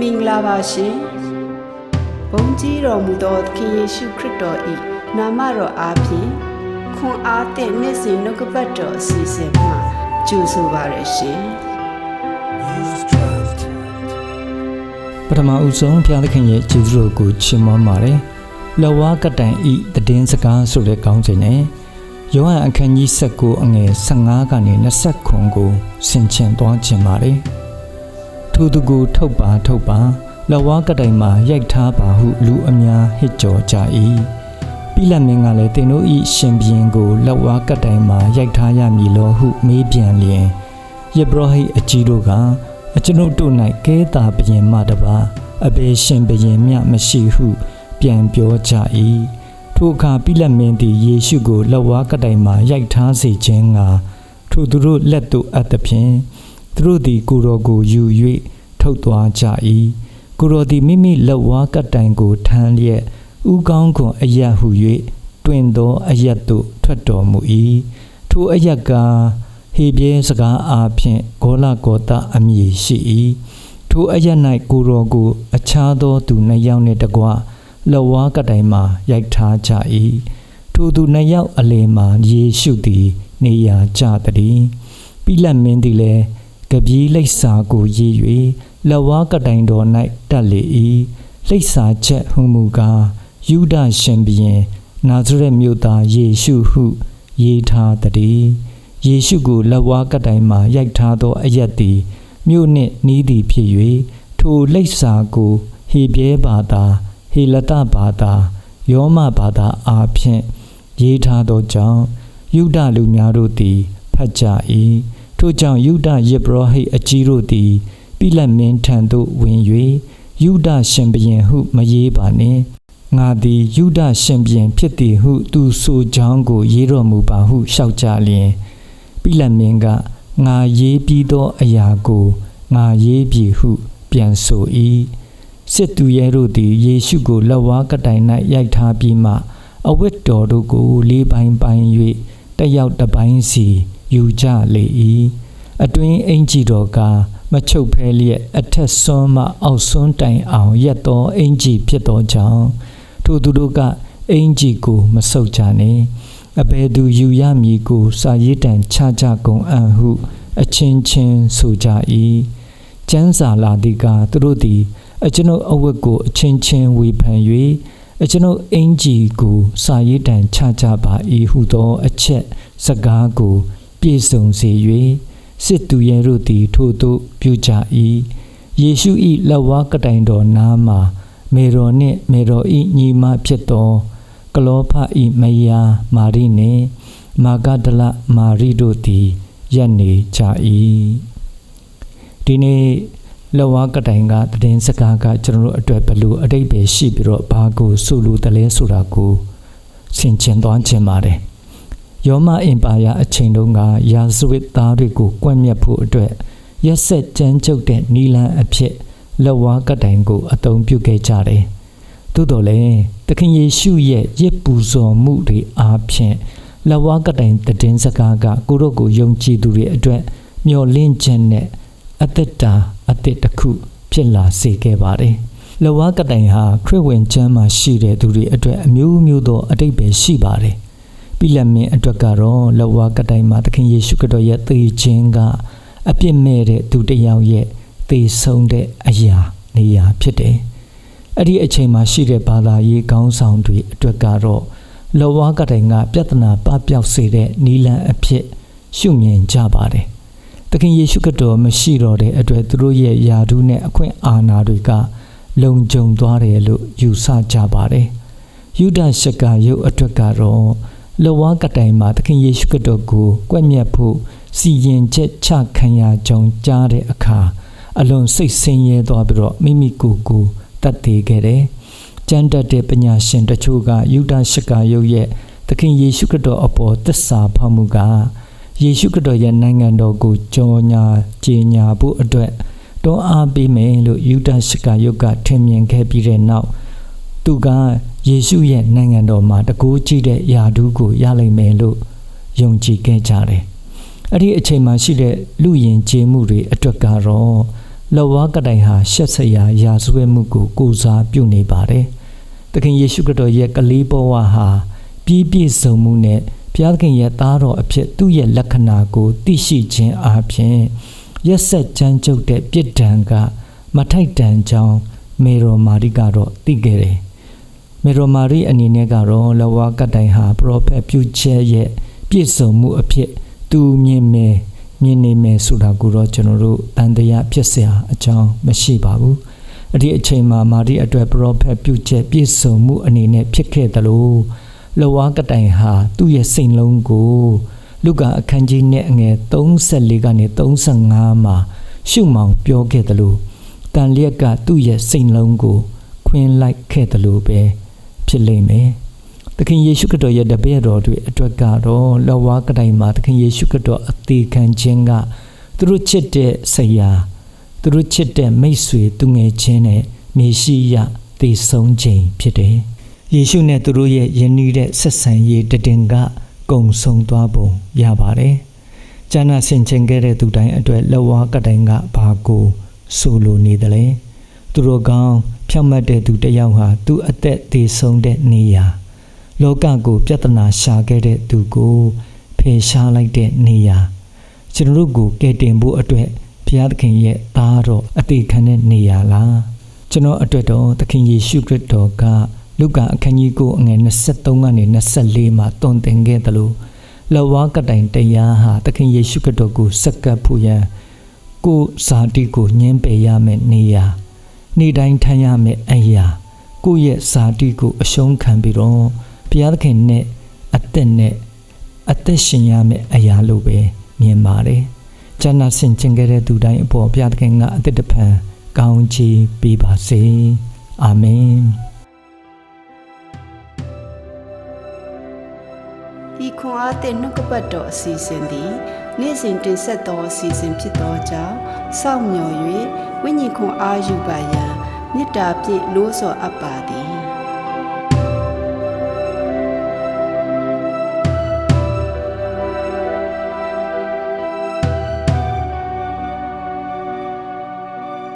မင်္ဂလာပါရှင်ဘုန်းကြီးတော်မူသောသခင်ယေရှုခရစ်တော်၏နာမတော်အားဖြင့်ခွန်အားသည့်နေ့စဉ်နှုတ်ကပတ်တော်အစီအစဉ်မှာကြိုဆိုပါရရှင်ပထမဦးဆုံးဘုရားသခင်ရဲ့ကျေးဇူးတော်ကိုချီးမွမ်းပါတယ်။လဝါကတိုင်ဤတည်င်းစကားဆိုတဲ့ကောင်းစဉ်နဲ့ယောဟန်အခန်းကြီး19အငယ်15ကနေ20ခွန်ကိုဆင်ခြင်သွားခြင်းပါတယ်။ ထိုသူကိုထုတ်ပါထုတ်ပါလဝါကတိုင်မှာရိုက်ထားပါဟုလူအများဟစ်ကြော်ကြ၏။ပိလတ်မင်းကလည်းတင်တို့ဤရှင်ဘရင်ကိုလဝါကတိုင်မှာရိုက်ထားရမည်လောဟုမေးပြန်လျင်ယေဘရဟိအကြီးတို့ကအကျွန်ုပ်တို့၌ကဲတာဘရင်မတပါအဘေရှင်ဘရင်မြမရှိဟုပြန်ပြောကြ၏ထိုအခါပိလတ်မင်းသည်ယေရှုကိုလက်ဝါးကတိုင်မှရိုက်ထားစေခြင်းငါထိုသူတို့လက်သို့အပ်သဖြင့်သူတို့သည်ကိုယ်တော်ကိုယူ၍ ထုတ်သွားကြ၏ကိုယ်တော်သည်မိမိလက်ဝါးကတိုင်ကိုထမ်းလျက်ဥကောင်းကွန်အယက်ဟု၍တွင်သောအယက်သို့ထွက်တော်မူ၏ထိုအယက်ကဟေပြဲစကားအားဖြင့်ဂောလဂောတအမည်ရှိ၏ထိုအယက်၌ကိုယ်တော်ကို အခြားသောသူနှစ်ယောက်နှင့်တကွလဝါကတိုင်မှရိုက်ထားကြ၏ထိုသူနှစ်ယောက်အလယ်မှယေရှုသည် နေရာကျသည်ပိလတ်မင်းသည်လည်းကပီးလိပ်စာကိုရေး၍လဝါကတိုင်တော်၌တက်လေ၏လိပ်စာချက်ဟုမူကားယူဒရှင်ဘုရင်နာဇရက်မြို့သားယေရှုဟုရေးထားသည်ယေရှုကိုလက်ဝါးကတိုင်မှရိုက်ထားသောအရက်သည်မြို့နှင့်နီးသည်ဖြစ်၍ထိုလိပ်စာကိုဟေပြဲဘာသာဟေလတဘာသာယောမဘာသာအားဖြင့်ရေးထားသောကြောင့်ယုဒလူများတို့သည်ဖတ်ကြ၏ထို့ကြောင့်ယုဒယေဘရဟိတ်အကြီးတို့သည် ပိလတ်မင်းထံသို့ဝင်၍ယုဒရှင်ဘုရင်ဟုမရေးပါနှင့်ငါသည်ယုဒရှင်ဘုရင်ဖြစ်သည်ဟုသူဆိုကြောင်းကို ရေးတော်မူပါဟုလျှောက်ကြလျင်ပိလတ်မင်းကငါရေးပြီးသောအရာကိုငါရေးပြီဟု ပြန်ဆို၏စစ်သူရဲတို့သည်ယေရှုကိုလက်ဝါးကတိုင်၌ရိုက်ထားပြီးမှအဝတ်တော်တို့ကိုလေးပိုင်းပိုင်း၍တက်ရောက်တစ်ပိုင်းစီယူကြလေ၏အတွင်းအင်ကြီးတော်က မချုပ်ဖဲလျက်အထက်ဆွန်းမှအောက်ဆွန်းတိုင်အောင်ရက်သောအင်ကြီးဖြစ်သောကြောင့်ထိုသူတို့ကအင်ကြီးကိုမဆုပ်ကြနှင့်အဘယ်သူယူရမည်ကို စာရေးတံချကြကုန်အံ့ဟု အချင်းချင်းဆိုကြ၏ကျမ်းစာလာသည်ကသူတို့သည် အကျွန်ုပ်အဝတ်ကိုအချင်းချင်းဝေဖန်၍အကျွန်ုပ်အင်ကြီးကိုစာရေးတံချကြပါ၏ဟုသော အချက်စကားကို ပြည့်စုံ စေ၍စစ်သူရဲတို့သည် ထိုသို့ပြုကြ၏ယေရှု၏လက်ဝါးကတိုင်တော်နားမှာမေတော်နှင့်မေတော်၏ညီမဖြစ်သောကလောဖဤမယားမာရိနှင့်မာဂဒလမာရိတို့သည်ရက်နေကြ၏ဒီနေ့လဝါကတိုင်ကတည်င်းစကားကကျွန်တော်တို့အတွက်ဘလို့အတိတ်ပဲရှိပြီးတော့ဘာကိုဆိုလိုတယ်လဲဆိုတာကိုဆင်ခြင်သွားခြင်းပါတယ် ယောမအင်ပါယာအချိန်တုန်းကယာဇဝတ်သားတွေကိုကွပ်မျက်ဖို့အတွက်ရက်ဆက်ကြမ်းကြုတ်တဲ့နီလန်အဖြစ်လက်ဝါးကတိုင်ကိုအသုံးပြုခဲ့ကြတယ်သို့တော်လည်းသခင်ယေရှုရဲ့ရစ်ပူဇော်မှုတွေအားဖြင့်လက်ဝါးကတိုင်တည်င်းစကားကကိုတို့ကိုယုံကြည်သူတွေအတွက်မျှော်လင့်ခြင်းနဲ့အသက်တာအသက်တစ်ခုဖြစ်လာစေခဲ့ပါတယ်။လက်ဝါးကတိုင်ဟာခရစ်ဝင်ကျမ်းမှာရှိတဲ့သူတွေအတွက်အမျိုးမျိုးသောအတိတ်ပဲရှိပါတယ်။ ပိလတ်မင်းအတွက်ကတော့လက်ဝါးကတိုင်မှာသခင်ယေရှုခရစ်တော်ရဲ့သေခြင်းကအပြစ်မဲ့တဲ့သူတစ်ယောက်ရဲ့သေဆုံးတဲ့အရာနေရာဖြစ်တယ်။အဲ့ဒီအချိန်မှာရှိတဲ့ဘာသာရေးကောင်းဆောင်တွေအတွက်ကတော့လောဝါကတိုင်ကပြဿနာပပျောက်စေတဲ့နီလန်အဖြစ်ရှုမြင်ကြပါတယ်။သခင်ယေရှုခရစ်တော်မရှိတော့တဲ့အတွက်သူတို့ရဲ့ယာဒုနဲ့အခွင့်အာဏာတွေကလုံခြုံသွားတယ်လို့ယူဆကြပါတယ်။ယူဒရှကာယုတ်အတွက်ကတော့ လောဝါကတိုင်မှာသခင်ယေရှုခရစ်တော်ကိုကွက်မြက်ဖို့စီရင်ချက်ချခံရကြောင်းကြားတဲ့အခါအလွန်စိတ်ဆင်းရဲသွားပြီးတော့မိမိကိုယ်ကိုတတ်သေးခဲ့တယ်။ကျမ်းတတ်တဲ့ပညာရှင်တချို့ကယူဒရှကာယုတ်ရဲ့သခင်ယေရှုခရစ်တော်အပေါ်သစ္စာဖောက်မှုကယေရှုခရစ်တော်ရဲ့နိုင်ငံတော်ကိုကြော်ညာကြေညာဖို့အတွက်တွန်းအားပေးမယ်လို့ယူဒရှကာယုတ်ကထင်မြင်ခဲ့ပြီးတဲ့နောက်သူက ယေရှုရဲ့နိုင်ငံတော်မှာတကူကြည့်တဲ့ယာဒူးကိုရလိမ့်မယ်လို့ယုံကြည်ခဲ့ကြတယ်။အဲ့ဒီအချိန်မှာရှိတဲ့လူယဉ်ကျေးမှုတွေအတွက်ကတော့လက်ဝါးကတိုင်ဟာရှက်စရာရာဇဝဲမှုကိုကိုးစားပြုနေပါတယ်။သခင်ယေရှုခရစ်တော်ရဲ့ကလေးဘဝဟာပြည့်ပြည့်စုံမှုနဲ့ဘုရားသခင်ရဲ့သားတော်အဖြစ်သူ့ရဲ့လက္ခဏာကိုသိရှိခြင်းအပြင်ရက်ဆက်ကြမ်းကြုတ်တဲ့ပြစ်ဒဏ်ကမထိုက်တန်ကြောင်းမေရောမာရိကတော့သိခဲ့တယ်။ မေရိုမာရီအနေနဲ့ကတော့လဝါကတိုင်ဟာပရောဖက်ပြုချက်ရဲ့ပြည့်စုံမှုအဖြစ်သူမြင်မယ်မြင်နေမယ်ဆိုတာကိုတော့ကျွန်တော်တို့တန်တရားဖြစ်စရာအကြောင်းမရှိပါဘူးအဲ့ဒီအချိန်မှာမာရီအတွက်ပရောဖက်ပြုချက်ပြည့်စုံမှုအနေနဲ့ဖြစ်ခဲ့သလိုလဝါကတိုင်ဟာသူ့ရဲ့စိတ်လုံးကိုလူကအခန်းကြီးနဲ့အငယ်34ကနေ35မှာရှုမောင်ပြောခဲ့သလိုတန်လျက်ကသူ့ရဲ့စိတ်လုံးကိုခွင်းလိုက်ခဲ့သလိုပဲ ဖြစ်လိမ့်မယ်သခင်ယေရှုခရစ်တော်ရဲ့တပည့်တော်တွေအတွက်ကတော့လက်ဝါးကတိုင်မှာသခင်ယေရှုခရစ်တော်အသေးခံခြင်းကသူတို့ချစ်တဲ့ဆရာသူတို့ချစ်တဲ့မိတ်ဆွေသူငယ်ချင်းနဲ့မေရှိယတည်ဆုံးခြင်းဖြစ်တယ်။ယေရှုနဲ့သူတို့ရဲ့ယဉ်နီးတဲ့ဆက်ဆံရေးတည်င်ကကုံဆုံးသွားပုံရပါတယ်။ကျမ်းနာဆင်ခြင်ခဲ့တဲ့သူတိုင်းအတွက်လက်ဝါးကတိုင်ကဘာကိုဆိုလိုနေတယ်လဲ။ သူတို့ကောင်းဖြောင့်မတ်တဲ့သူတစ်ယောက်ဟာသူ့အသက်တည်ဆုံးတဲ့နေရာလောကကိုပြဿနာရှာခဲ့တဲ့သူကိုဖယ်ရှားလိုက်တဲ့နေရာကျွန်တော်တို့ကိုကယ်တင်ဖို့အတွက်ဘုရားသခင်ရဲ့သားတော်အသေးခံတဲ့နေရာလားကျွန်တော်အတွက်တော့သခင်ယေရှုခရစ်တော်ကလုကာအခန်းကြီးကိုအငယ်23ကနေ24မှာတုံသင်ခဲ့တယ်လို့လဝါကတိုင်တရားဟာသခင်ယေရှုခရစ်တော်ကိုစက္ကပ်ဖို့ရန်ကိုယ်ဇာတိကိုညှင်းပယ်ရမယ့်နေရာ နေ့တိုင်းထမ်းရမယ့်အရာကိုယ့်ရဲ့ဇာတိကိုအရှုံးခံပြီးတော့ဘုရားသခင်နဲ့အသက်နဲ့အသက်ရှင်ရမယ့်အရာလို့ပဲမြင်ပါတယ်။ကျမ်းစာဆင်ခြင်ခဲ့တဲ့သူတိုင်းအပေါ်ဘုရားသခင်ကအသက်တပံကောင်းချီးပေးပါစေ။အာမင်ဤခွန်အားသည့်နှုတ်ကပတ်တော်အစီအစဉ်သည် နေ့စဉ်တင်ဆက်သောအစီအစဉ်ဖြစ်သောကြောင့်စောင့်မျှော်၍ဝိညာဉ်ခွန်အားယူပါရန်မေတ္တာဖြင့်လို့ဆော်အပ်ပါသည်